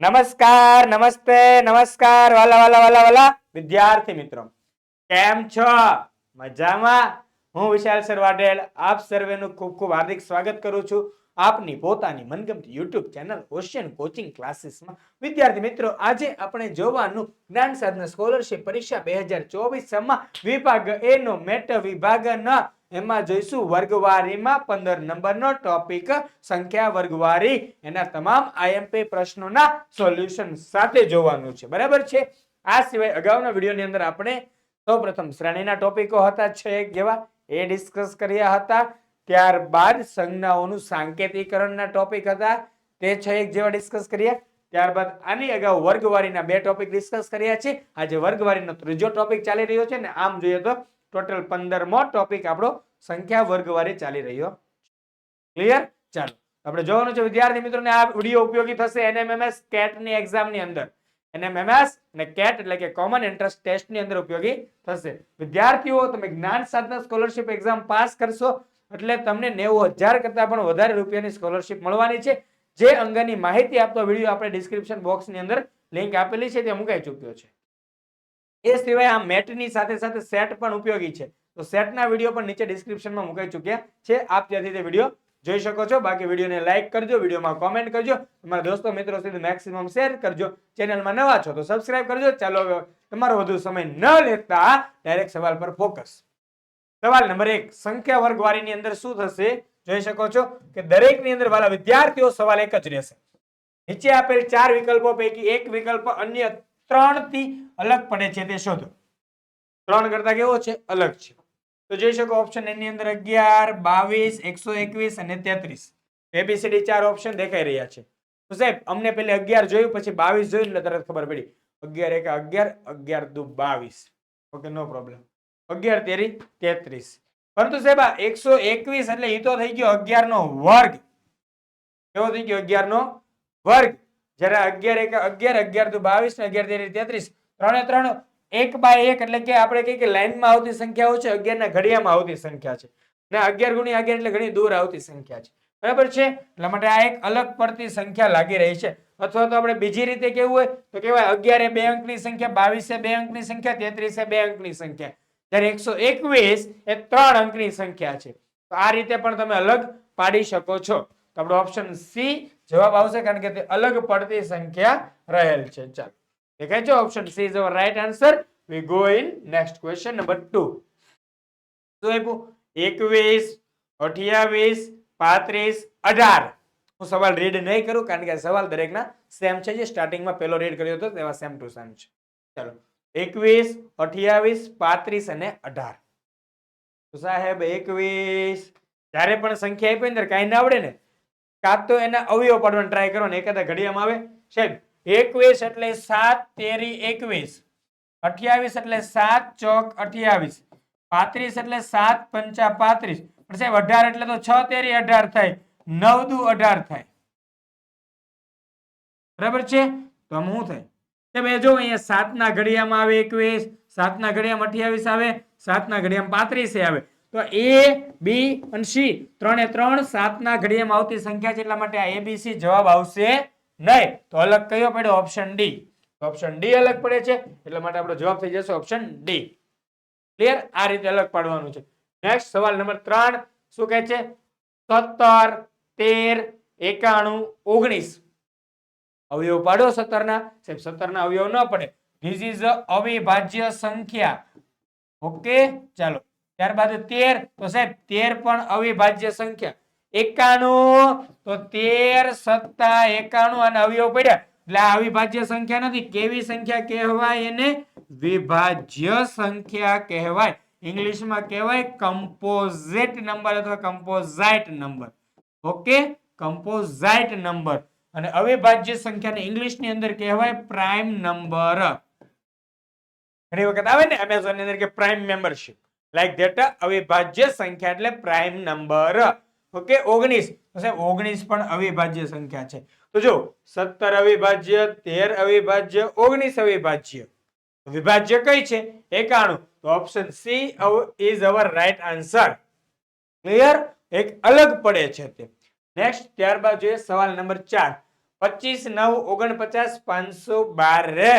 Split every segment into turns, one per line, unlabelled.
નમસ્કાર, નમસ્તે, નમસ્કાર, વાલા વાલા વાલા વાલા. વિદ્યાર્થી મિત્રો, કેમ છો? મજામાં? હું વિશાલ સર વાઢેલ આપ સર્વેનું ખૂબ ખૂબ હાર્દિક સ્વાગત કરું છું આપની પોતાની મનગમતી યુટ્યુબ ચેનલ ઓશિયન કોચિંગ ક્લાસીસમાં વિદ્યાર્થી મિત્રો, આજે આપણે જોવાનું જ્ઞાન સાધના સ્કોલરશિપ પરીક્ષા બે હજાર ચોવીસમાં વિભાગ એ નો મેટ વિભાગના એમાં જોઈશું વર્ગવારીમાં પંદર નંબરનો ટોપિક સંખ્યા વર્ગવારી. એના તમામ આઈએમપી પ્રશ્નોના સોલ્યુશન સાથે જોવાનું છે. બરાબર છે? આ સિવાય અગાઉના વિડીયોની અંદર આપણે સૌપ્રથમ શ્રેણીના ટોપિકો હતા છે એક જેવા. એ ડિસ્કસ કર્યા હતા. ત્યારબાદ સંજ્ઞાઓનું સાંકેતિકરણના ટોપિક હતા. તે છ એક જેવા ડિસ્કસ કર્યા. ત્યારબાદ આની અગાઉ વર્ગવારીના બે ટોપિક ડિસ્કસ કર્યા છે. આજે વર્ગવારીનો ત્રીજો ટોપિક ચાલી રહ્યો છે ને આમ જોઈએ તો ટોટલ પંદરમો ટોપિક આપણો સંખ્યા વર્ગવારી ચાલી રહ્યો ક્લિયર ચાલો. આપણે જોવાનું છે, વિદ્યાર્થી મિત્રોને આ વીડિયો ઉપયોગી થશે એનએમએમએસ એક્ઝામની અંદર. એનએમએમએસ અને કેટ એટલે કે કોમન એન્ટ્રન્સ ટેસ્ટની અંદર ઉપયોગી થશે. વિદ્યાર્થીઓ, તમે જ્ઞાન સાધના સ્કોલરશિપ એક્ઝામ પાસ કરશો એટલે તમને નેવું હજાર કરતા પણ વધારે રૂપિયાની સ્કોલરશિપ મળવાની છે. જે અંગેની માહિતી આપતો વીડિયો આપણે ડિસ્ક્રિપ્શન બોક્સની અંદર લિંક આપેલી છે તે મુકાઈ ચૂક્યો છે. એ સિવાય આ મેટની સાથે સાથે સેટ પણ ઉપયોગી છે. તો સેટના વીડિયો પણ નીચે ડિસ્ક્રિપ્શનમાં મુકાઈ ચૂક્યા છે. આપ ત્યાંથી તે વીડિયો જોઈ શકો છો. બાકી વિડીયોને લાઇક કરજો, વિડીયોમાં કોમેન્ટ કરજો. તમારા દોસ્તો, મિત્રો સુધી મેક્સિમમ શેર કરજો. ચેનલમાં નવા છો તો સબસ્ક્રાઇબ કરજો. ચાલો તમારો વધુ સમય ન લેતા ડાયરેક્ટ સવાલ પર ફોકસ સવાલ નંબર એક, સંખ્યા વર્ગવારીની અંદર શું થશે? જોઈ શકો છો કે દરેકની અંદર વાલા વિદ્યાર્થીઓ સવાલ એક જ રહેશે. નીચે આપેલ ચાર વિકલ્પો પૈકી એક વિકલ્પ અન્ય ત્રણથી અલગ પડે છે તે શોધો. ત્રણ કરતા કેવો છે? અલગ છે. તો જોઈ શકો ઓપ્શન એની અંદર અગિયાર, બાવીસ, એકસો એકવીસ અને તેત્રીસ. એબીસીડી ચાર ઓપ્શન દેખાઈ રહ્યા છે. તો સાહેબ, અમને પેલે અગિયાર જોયું, પછી બાવીસ જોયું, એટલે તરત ખબર પડી. અગિયાર એક અગિયાર અગિયાર દુ બાવીસ. ઓકે, નો પ્રોબ્લેમ અગિયાર તેરી તેત્રીસ. પરંતુ સાહેબ, આ એકસો એકવીસ એટલે એ તો થઈ ગયો અગિયાર નો વર્ગ. કેવો થઈ ગયો? અગિયાર નો વર્ગ. જ્યારે અગિયાર એક, અગિયાર અગિયાર તો બાવીસ ને અગિયાર તેરી તેત્રીસ, ત્રણે, ત્રણ, એક બાય એક એટલે કે આપણે કહીએ કે લાઈનમાં આવતી સંખ્યાઓ છે અગિયાર ના ઘડિયામાં આવતી સંખ્યા છે. ને અગિયાર ગુણ્યા અગિયાર એટલે ઘણી દૂર આવતી સંખ્યા છે. બરાબર છે? એટલા માટે આ એક અલગ પડતી સંખ્યા લાગી રહી છે. અથવા તો આપણે બીજી રીતે કેવું હોય, તો કહેવાય અગિયારે બે અંકની સંખ્યા, બાવીસે બે અંકની સંખ્યા, તેત્રીસે બે અંકની સંખ્યા. જ્યારે એકસો એકવીસ એ ત્રણ અંકની સંખ્યા છે. તો આ રીતે પણ તમે અલગ પાડી શકો છો. તો આપણો ઓપ્શન સી જવાબ આવશે કારણ કે તે અલગ પડતી સંખ્યા રહેલ છે. ચાલો, દેખાય છે option C is our right answer we go in next question number 2 શું આપ્યું? 21 28 35 18 હું સવાલ રીડ નહીં કરું કારણ કે સવાલ દરેકના સેમ છે. જે સ્ટાર્ટિંગમાં પહેલો રીડ કર્યો હતો તેવા સેમ ટુ સેમ છે. ચાલો 21 28 35 અને 18 તો સાહેબ 21 જ્યારે પણ સંખ્યા આપી અંદર કાંઈ ના આવડે ને કાં તો એના અવયવ પાડવાનો ટ્રાય કરો ને એકાદા ઘડિયામાં આવે. સાહેબ, એકવીસ એટલે સાત, તેરી એકવીસ. અઠ્યાવીસ એટલે સાત, ચોક અઠ્યાવીસ. પાંત્રીસ એટલે સાત, પંચા પાંત્રીસ. પણ સાહેબ, અઢાર એટલે તો છ, તેરી અઢાર થાય. નવ દુ અઢાર થાય. બરાબર છે? તો આમ શું થાય? ભાઈ જો અહીંયા સાતના ઘડિયામાં આવે એકવીસ, સાતના ઘડિયામાં અઠ્યાવીસ આવે, સાતના ઘડિયામાં પાંત્રીસે આવે. તો એ, બી અને સી ત્રણે ત્રણ સાતના ઘડિયામાં આવતી સંખ્યા છે એટલા માટે આ એબીસી જવાબ આવશે નહીં. તો અલગ કયો પડ્યો? Option D. ઓપ્શન ડી અલગ પડે છે, એટલા માટે આપણો જવાબ થઈ જશે ઓપ્શન ડી. ક્લિયર? આ રીતે અલગ પાડવાનું છે. નેક્સ્ટ સવાલ નંબર ત્રણ. શું કહે છે? સત્તર, તેર, એકાણું, ઓગણીસ. અવયવ પાડો સત્તર ના સાહેબ સત્તર ના અવયવ ન પડે. ધીસ ઇઝ અવિભાજ્ય સંખ્યા. ઓકે ચાલો. ત્યારબાદ તેર, તો સાહેબ, તેર પણ અવિભાજ્ય સંખ્યા. એકાણું, તો તેર, સત્તા, એકાણું અને અવયવ પડ્યા. એટલે આ અવિભાજ્ય સંખ્યા નથી. કેવી સંખ્યા કહેવાય એને? વિભાજ્ય સંખ્યા કહેવાય. ઇંગ્લિશમાં કહેવાય કમ્પોઝિટ નંબર અથવા composite number okay? Composite number અને અવિભાજ્ય સંખ્યાને ઇંગ્લિશની અંદર કહેવાય પ્રાઇમ નંબર ઘણી વખત આવે ને એમેઝોનની અંદર કે પ્રાઇમ મેમ્બરશિપ લાઈક ધેટ અવિભાજ્ય સંખ્યા એટલે પ્રાઇમ નંબર ઓકે ઓગણીસ. ઓગણીસ પણ અવિભાજ્ય સંખ્યા છે. તો જો, સત્તર અવિભાજ્ય, તેર અવિભાજ્ય, ઓગણીસ અવિભાજ્ય. વિભાજ્ય કઈ છે? એકાણું. તો option C is our right answer clear એક અલગ પડે છે તે. નેક્સ્ટ ત્યારબાદ જોઈએ સવાલ નંબર ચાર. પચીસ, નવ, ઓગણપચાસ, પાંચસો બાર. રે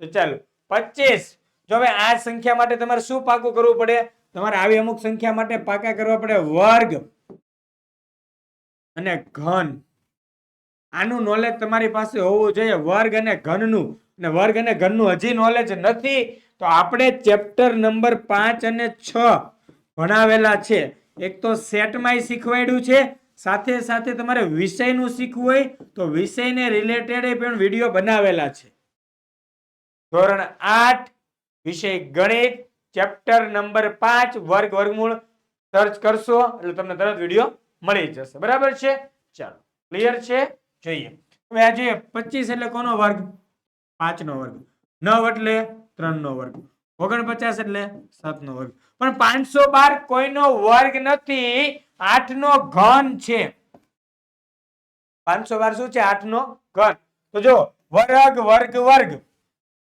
તો ચાલો, પચીસ. જો હવે આ સંખ્યા માટે તમારે શું પાકું કરવું પડે? તમારે આવી અમુક સંખ્યા માટે પાકા કરવા પડે વર્ગ અને ઘન. આનું નોલેજ તમારી પાસે હોવું જોઈએ, વર્ગ અને ઘનનું. અને વર્ગ અને ઘનનું હજી નોલેજ નથી, તો આપણે ચેપ્ટર નંબર પાંચ અને છ ભણાવેલા છે. એક તો સેટમાં શીખવાડ્યું છે, સાથે સાથે તમારે વિષયનું શીખવું હોય તો વિષયને રિલેટેડ પણ વીડિયો બનાવેલા છે. ધોરણ આઠ, વિષય ગણિત ચેપ્ટર નંબર પાંચ, વર્ગ, વર્ગમૂળ સર્ચ કરશો, એટલે તમને તરત વીડિયો મળી જશે. બરાબર છે? ચાલો ક્લિયર છે? જોઈએ. હવે આ પચીસ એટલે કોનો વર્ગ? પાંચ નો વર્ગ. નવ એટલે ત્રણ નો વર્ગ. ઓગણપચાસ એટલે સાત નો વર્ગ. પણ પાંચસો બાર કોઈનો વર્ગ નથી આઠ નો ઘન છે. પાંચસો બાર શું છે? આઠ નો ઘન. તો જો, વર્ગ વર્ગ વર્ગ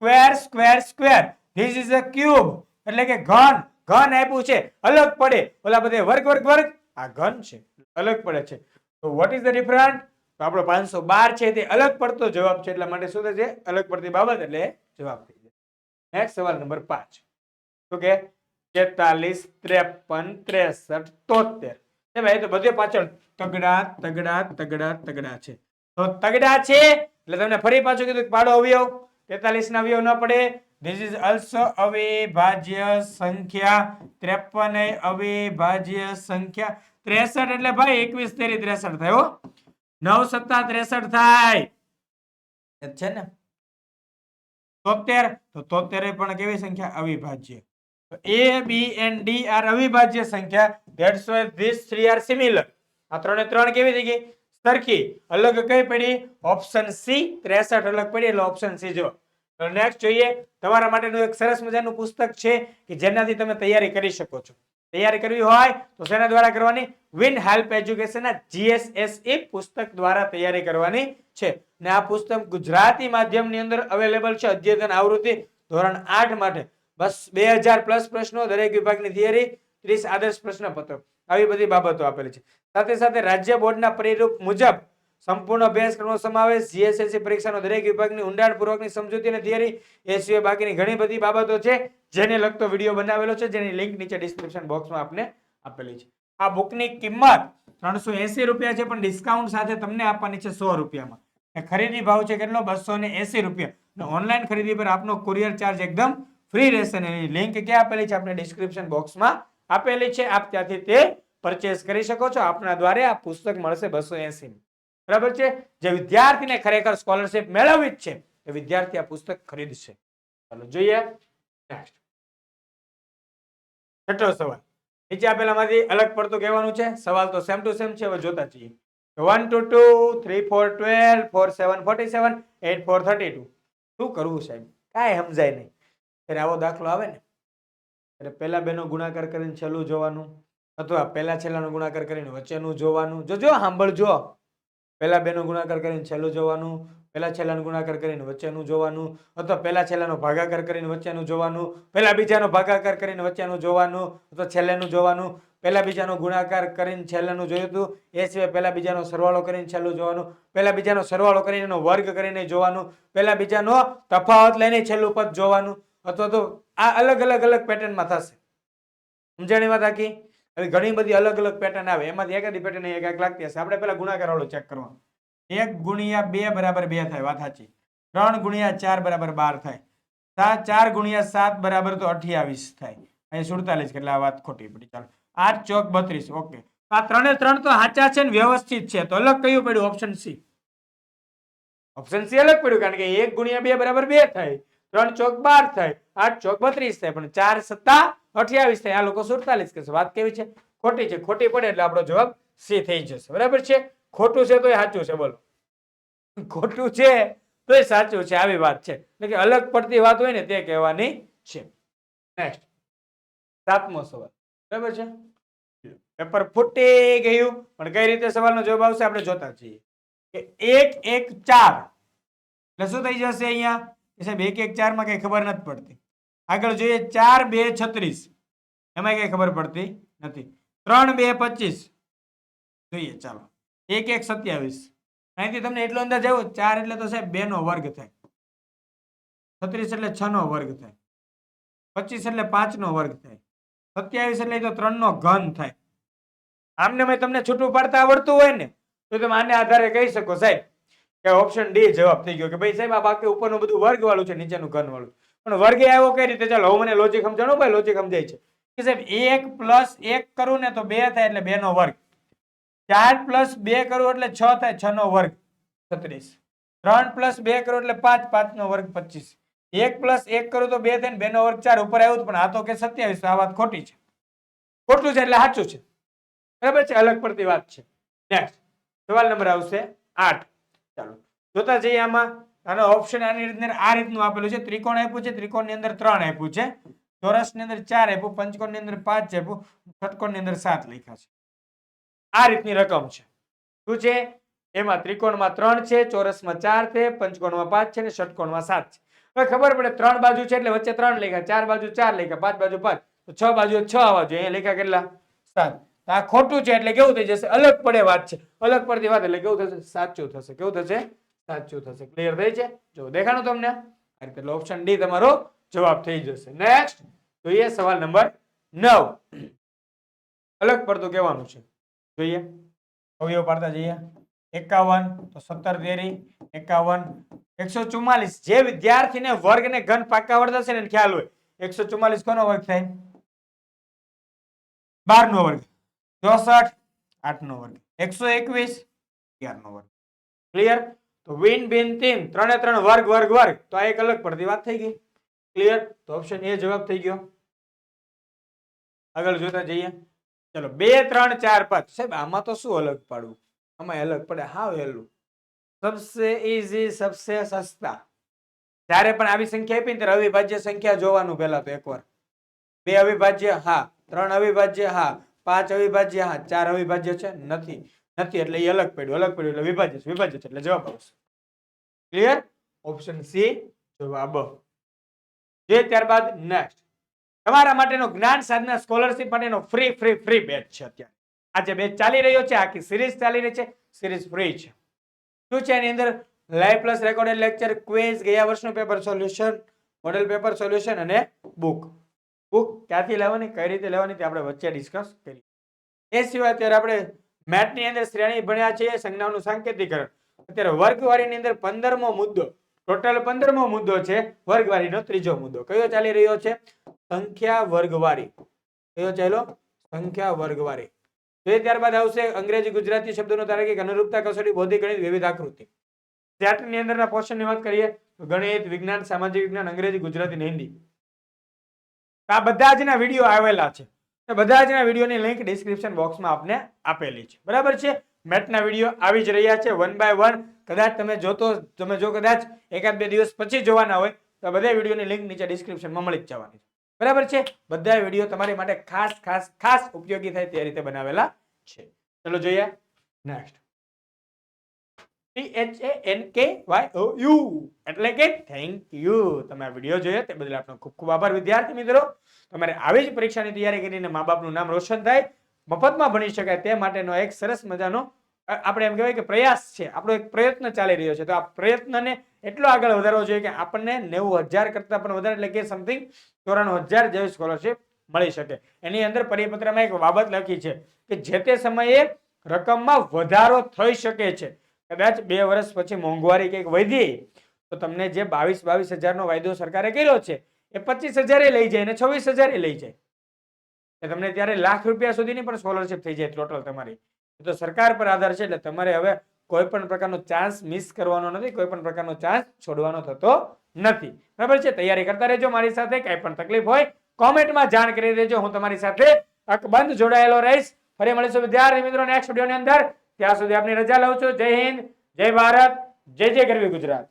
square square square this is a cube એટલે કે ઘન ઘન આપ્યું છે. અલગ પડે. ઓલા બધે વર્ગ વર્ગ વર્ગ. આ ઘન છે. અલગ પડે છે. તો વોટ ઇઝ ધ ડિફરન્ટ તો આપણો પાંચસો બાર છે તે અલગ પડતો જવાબ છે. એટલા માટે શું થશે? અલગ પડતી બાબત એટલે જવાબ થઈ જાય નેક્સ્ટ સવાલ નંબર પાંચ. શું કે? તેતાલીસ ત્રેપન, ત્રેસઠ, તોતેર. ભાઈ તો બધે પાછળ તગડા તગડા તગડા તગડા છે. તો તગડા છે. એટલે તમને ફરી પાછું કીધું પાડો અવયવ. તેતાલીસ ના અવયવ ન પડે. ધીસ ઇઝ અલ્સો અવિભાજ્ય સંખ્યા. ત્રેપન અવિભાજ્ય સંખ્યા. ત્રેસઠ એટલે ભાઈ એકવીસ તેરી ત્રેસઠ થયો નવ સત્તા ત્રેસઠ થાય. છે ને? તોતેર. તો તોતેર પણ કેવી સંખ્યા? અવિભાજ્ય. A B and are અવિભાજ્ય સંખ્યા. That's why these are similar આ ત્રણે ત્રણ કેવી થઈ ગઈ? સરખી. અલગ કઈ પડી? ઓપ્શન સી ત્રેસઠ અલગ પડી, એટલે ઓપ્શન સી જો. નેક્સ્ટ જોઈએ, તમારા માટેનું એક સરસ મજાનું પુસ્તક છે કે જેનાથી તમે તૈયારી કરી શકો છો. તૈયારી કરવી હોય તો શેના દ્વારા કરવાની? વિન હેલ્પ એજ્યુકેશનના જીએસએસઈ પુસ્તક દ્વારા તૈયારી કરવાની છે. ને આ પુસ્તક ગુજરાતી માધ્યમની અંદર અવેલેબલ છે અધ્યતન આવૃત્તિ ધોરણ આઠ માટે. બસ બે હજાર પ્લસ પ્રશ્નો, દરેક વિભાગની થિયરી ત્રીસ આદર્શ પ્રશ્નપત્રો. આવી બધી બાબતો આપેલી છે. સાથે સાથે રાજ્ય બોર્ડના પરિરૂપ મુજબ સંપૂર્ણ અભ્યાસક્રમનો સમાવેશ જીએસએસસી પરીક્ષાનો દરેક વિભાગની ઊંડાણપૂર્વકની સમજૂતી અને થિયરી એ સિવાય બાકીની ઘણી બધી બાબતો છે, જેને લગતો વીડિયો બનાવેલો છે, જેની લિંક નીચે ડિસ્ક્રિપ્શન બોક્સમાં આપને આપેલી છે. આ બુકની કિંમત ત્રણસો એસી રૂપિયા છે, પણ ડિસ્કાઉન્ટ સાથે તમને આપવાની છે સો રૂપિયામાં. ખરીદી ભાવ છે કેટલો? બસો ને એસી રૂપિયા. અને ઓનલાઈન ખરીદી પર આપનો કુરિયર ચાર્જ એકદમ ફ્રી રહેશે ને એની લિંક ક્યાં આપેલી છે? આપણે ડિસ્ક્રિપ્શન બોક્સમાં આપેલી છે. આપ ત્યાંથી તે પરચેસ કરી શકો છો. આપના દ્વારે આ પુસ્તક મળશે બસો એસી બરાબર છે? જે વિદ્યાર્થીને ખરેખર સ્કોલરશિપ મેળવવી જ છે, એ વિદ્યાર્થી આ પુસ્તક ખરીદશે. ચાલો જોઈએ. નેક્સ્ટ છઠ્ઠો સવાલ. નીચે આપેલામાંથી અલગ પડતું કહેવાનું છે? સવાલ તો સેમ ટુ સેમ છે, હવે જોતા જઈએ. One two two three four twelve four seven forty seven eight four thirty two શું કરવું સાહેબ? કાંઈ સમજાય નહીં. ત્યારે આવો દાખલો આવે ને. એટલે પહેલા બેનો ગુણાકાર કરીને છેલ્લું જોવાનું, અથવા પહેલા છેલ્લાનો ગુણાકાર કરીને વચ્ચેનું જોવાનું. જોજો, સાંભળજો. પહેલા બેનો ગુણાકાર કરીને છેલ્લું જોવાનું, પહેલા છેલ્લાનો ગુણાકાર કરીને વચ્ચેનું જોવાનું, અથવા પહેલા છેલ્લાનો ભાગાકાર કરીને વચ્ચેનું જોવાનું, પહેલા બીજાનો ભાગાકાર કરીને વચ્ચેનું જોવાનું, અથવા છેલ્લેનું જોવાનું, પહેલા બીજાનો ગુણાકાર કરીને છેલ્લાનું જોયું હતું, એ સિવાય પહેલા બીજાનો સરવાળો કરીને છેલ્લું જોવાનું, પહેલા બીજાનો સરવાળો કરીને એનો વર્ગ કરીને જોવાનું, પહેલા બીજાનો તફાવત લઈને છેલ્લું પદ જોવાનું, અથવા તો આ અલગ અલગ અલગ પેટર્નમાં થશે. સમજાણી વાત આખી? હવે ઘણી બધી અલગ અલગ પેટર્ન આવે. એમાંથી એકાદી પેટર્ન એક એક લાગતી હશે. આપણે પેલા ગુણાકાર ચેક કરવાનો. એક ગુણ્યા બે બરાબર બે થાય. વાત સાચી. ત્રણ ગુણ્યા ચાર બરાબર બાર થાય. સાત ચાર ગુણ્યા સાત બરાબર તો અઠ્યાવીસ થાય. અહીંયા સુડતાલીસ એટલે આ વાત ખોટી પડી. ચાલો. આઠ ચોક બત્રીસ. ઓકે. આ ત્રણે ત્રણ તો સાચા છે ને વ્યવસ્થિત છે. તો અલગ કયું પડ્યું? ઓપ્શન સી ઓપ્શન સી અલગ પડ્યું કારણ કે એક ગુણ્યા બે બરાબર બે થાય. ત્રણ ચોક બાર થાય. આઠ ચોક બત્રીસ થાય. પણ ચાર સત્તા અઠ્યાવીસ થાય. આ લોકો સુડતાલીસ કરશે વાત કેવી છે? ખોટી છે. ખોટી પડે એટલે આપણો જવાબ સી થઈ જશે. બરાબર છે? ખોટું છે તો એ સાચું છે. બોલો. ખોટું છે તો એ સાચું છે. આવી વાત છે. એટલે કે અલગ પડતી વાત હોય ને તે કહેવાની છે. નેક્સ્ટ સાતમો સવાલ. બરાબર છે? પેપર ફૂટી ગયું. પણ કઈ રીતે સવાલનો જવાબ આવશે? આપણે જોતા જઈએ. કે એક એક ચાર. એટલે શું થઈ જશે અહીંયા? સાહેબ, એક એક ચારમાં કઈ ખબર નથી પડતી. આગળ જોઈએ, ચાર, બે, છત્રીસ. એમાં કઈ ખબર પડતી નથી. ત્રણ, બે, પચીસ. જોઈએ, ચાલો. એક એક, સત્યાવીસ. અહીંથી તમને એટલો અંદાજ આવ્યો, ચાર એટલે તો સાહેબ બે નો વર્ગ થાય. છત્રીસ એટલે છ નો વર્ગ થાય. પચીસ એટલે પાંચ નો વર્ગ થાય. સત્યાવીસ એટલે તો ત્રણ નો ઘન થાય. આમને મેં તમને છૂટું પાડતા આવડતું હોય ને, તો તમે આને આધારે કહી શકો, સાહેબ. કે ઓપ્શન ડી જવાબ થઈ ગયો કે ભાઈ સાહેબ, આ બાકી ઉપરનું બધું વર્ગ વાળું છે, નીચેનું ઘન વાળું પણ વર્ગે આવ્યો કઈ રીતે? ચાલો, હવે મને લોજિક સમજાણો, ભાઈ લોજિક સમજાય છે. કે સાહેબ, એક પ્લસ એક કરું ને તો બે થાય એટલે બે નો વર્ગ. ચાર પ્લસ બે કરું એટલે છ થાય છ નો વર્ગ. છત્રીસ. ત્રણ પ્લસ બે કરું એટલે પાંચ પાંચ નો વર્ગ પચીસ. એક પ્લસ એક કરું તો બે થાય ને બે નો વર્ગ ચાર. ઉપર આવ્યું પણ આ તો કે સત્યાવીસ, આ વાત ખોટી છે. ખોટું છે એટલે સાચું છે. બરાબર છે? અલગ પડતી વાત છે. નેક્સ્ટ સવાલ નંબર આવશે આઠ. ચાલો. જોતા જઈએ આમાં. આનો ઓપ્શન આની અંદર આ રીતનું આપેલું છે. ત્રિકોણ આપ્યું છે, ત્રિકોણની અંદર ત્રણ આપ્યું છે. ચોરસની અંદર ચાર આપ્યું, પંચકોણની અંદર પાંચ આપ્યું, ષટકોણની અંદર સાત લખ્યા છે. આ રીતની રકમ છે. શું છે? એમાં ત્રિકોણમાં ત્રણ છે, ચોરસમાં ચાર છે, પંચકોણમાં પાંચ છે ને ષટકોણમાં સાત છે. હવે ખબર પડે ત્રણ બાજુ છે એટલે વચ્ચે ત્રણ લખ્યા, ચાર બાજુ ચાર લખ્યા, પાંચ બાજુ પાંચ. તો છ બાજુ છ આવવા જોઈએ. અહીંયા લખ્યા કેટલા? સાત. આ ખોટું છે એટલે કેવું થઈ જશે? અલગ પડે વાત છે. અલગ પડતી વાત એટલે કેવું થશે? સાચું થશે. કેવું થશે? સાચું થશે. ક્લિયર થઈ છે? જો દેખાણું તમને? એટલે ઓપ્શન ડી તમારો જવાબ થઈ જશે. નેક્સ્ટ જોઈએ સવાલ નંબર નવ. અલગ પડતું કહેવાનું છે. જોઈએ. અવયવ પાડતા જઈએ. એકાવન, તો સત્તર તેરી એકાવન, એકસો ચુમ્માલીસ. જે વિદ્યાર્થીને વર્ગ ને ઘન પાકા આવડતા છે ને ખ્યાલ હોય. એકસો ચુમ્માલીસ કોનો વર્ગ થાય? બાર વર્ગ. ચોસઠ આઠ વર્ગ. એકસો એકવીસ અગિયાર નો વર્ગ. ક્લિયર તો વિન બિન તીન ત્રણે ત્રણ વર્ગ વર્ગ વર્ગ. તો આ એક અલગ પડતી વાત થઈ ગઈ. ક્લિયર તો ઓપ્શન એ જવાબ થઈ ગયો. આગળ જોતા જઈએ. ચલો, બે, ત્રણ, ચાર, પાંચ. સાહેબ, આમાં તો શું અલગ પાડવું? આમાં અલગ પડે. હા, વહેલું. સબસે ઇઝી સબસે સસ્તા. જ્યારે પણ આવી સંખ્યા આપી ને ત્યારે અવિભાજ્ય સંખ્યા જોવાનું પહેલા તો એકવાર. બે અવિભાજ્ય, હા. ત્રણ અવિભાજ્ય, હા. પાંચ અવિભાજ્ય, હા. ચાર અવિભાજ્ય છે? નથી. નથી, એટલે એ અલગ પડ્યું અલગ પડ્યું, એટલે વિભાજ્ય છે એટલે જવાબ આવશે. ક્લિયર ઓપ્શન સી જવાબ જે ત્યારબાદ નેક્સ્ટ તમારા માટેનો જ્ઞાન સાધના સ્કોલરશિપ માટેનો ફ્રી ફ્રી ફ્રી બેચ છે અત્યારે. આજે બેચ ચાલી રહ્યો છે, આખી સિરીઝ ચાલી રહી છે સિરીઝ ફ્રી છે. શું છે એની અંદર? Live plus recorded lecture quiz ગયા વર્ષનું paper solution model paper solution અને બુક બુક ક્યાંથી લેવાની, કઈ રીતે લેવાની તે આપણે વચ્ચે ડિસ્કસ કરી. એ સિવાય અત્યારે આપણે મેથની અંદર શ્રેણી ભણ્યા છીએ સંજ્ઞાનું સાંકેતિકરણ. અત્યારે વર્ગવારીની અંદર પંદરમો મુદ્દો, ટોટલ પંદરમો મુદ્દો છે, વર્ગવારીનો ત્રીજો મુદ્દો. કયો ચાલી રહ્યો છે? સંખ્યા વર્ગવારી. કયો ચાલ્યો? સંખ્યા વર્ગવારી. તો એ ત્યારબાદ આવશે અંગ્રેજી ગુજરાતી શબ્દોનો તાર્કિક અનુરૂપતા કસોટી, બૌદ્ધિક ગણિત, વિવિધ આકૃતિ. ની અંદરના પોર્શનની વાત કરીએ ગણિત, વિજ્ઞાન, સામાજિક વિજ્ઞાન, અંગ્રેજી, ગુજરાતી અને હિન્દી. આ બધા જના વીડિયો આવેલા છે. બધા જ વિડીયોની લિંક ડિસ્ક્રિપ્શન બોક્સમાં આપને આપેલી છે. બરાબર છે? મેથના વીડિયો આવી જ રહ્યા છે વન બાય વન કદાચ તમે જોતો, તમે જો કદાચ એકાદ બે દિવસ પછી જોવાના હોય, તો બધા વિડીયોની લિંક નીચે ડિસ્ક્રિપ્શનમાં મળી જ જવાની છે. બરાબર છે? બધા વીડિયો તમારી માટે ખાસ ખાસ ખાસ ઉપયોગી થાય તે રીતે બનાવેલા છે. ચલો જોઈએ. Next T H A N K Y O U એટલે કે થેન્ક યુ તમે આ વીડિયો જોયો તે બદલ આપનો ખૂબ ખૂબ આભાર. વિદ્યાર્થી મિત્રો તમારે આવી જ પરીક્ષાની તૈયારી કરીને મા બાપનું નામ રોશન થાય, મફતમાં ભણી શકાય તે માટેનો એક સરસ મજાનો આપણે એમ કહેવાય કે પ્રયાસ છે. આપણો એક પ્રયત્ન ચાલી રહ્યો છે. તો આ પ્રયત્નને એટલો આગળ વધારવો જોઈએ કે આપણને નેવું હજાર કરતાં પણ વધારે, એટલે કે સમથિંગ ચોરાણું હજાર જેવી સ્કોલરશિપ મળી શકે. એની અંદર પરિપત્રમાં એક બાબત લખી છે કે જે તે સમયે રકમમાં વધારો થઈ શકે છે. કદાચ બે વર્ષ પછી મોંઘવારી કંઈક વધી, તો તમને જે બાવીસ બાવીસ હજારનો વાયદો સરકારે કર્યો છે એ પચીસ હજારે લઈ જાય અને છવ્વીસ હજારે લઈ જાય. એ તમને ત્યારે લાખ રૂપિયા સુધીની પણ સ્કોલરશિપ થઈ જાય ટોટલ તમારી. એ તો સરકાર પર આધાર છે એટલે તમારે હવે કોઈ પણ પ્રકારનો ચાન્સ મિસ કરવાનો નથી, કોઈ પણ પ્રકારનો ચાન્સ છોડવાનો થતો નથી. બરાબર છે? તૈયારી કરતા રહેજો મારી સાથે, કઈ પણ તકલીફ હોય, કોમેન્ટમાં જાણ કરી દેજો. હું તમારી સાથે અકબંધ જોડાયેલો રહીશ. ફરી મળીશું વિદ્યાર્થી મિત્રો નેક્સ્ટ વિડીયોની અંદર. ત્યાં સુધી આપની રજા લઉં છું. જય હિન્દ, જય ભારત, જય જય ગરવી ગુજરાત.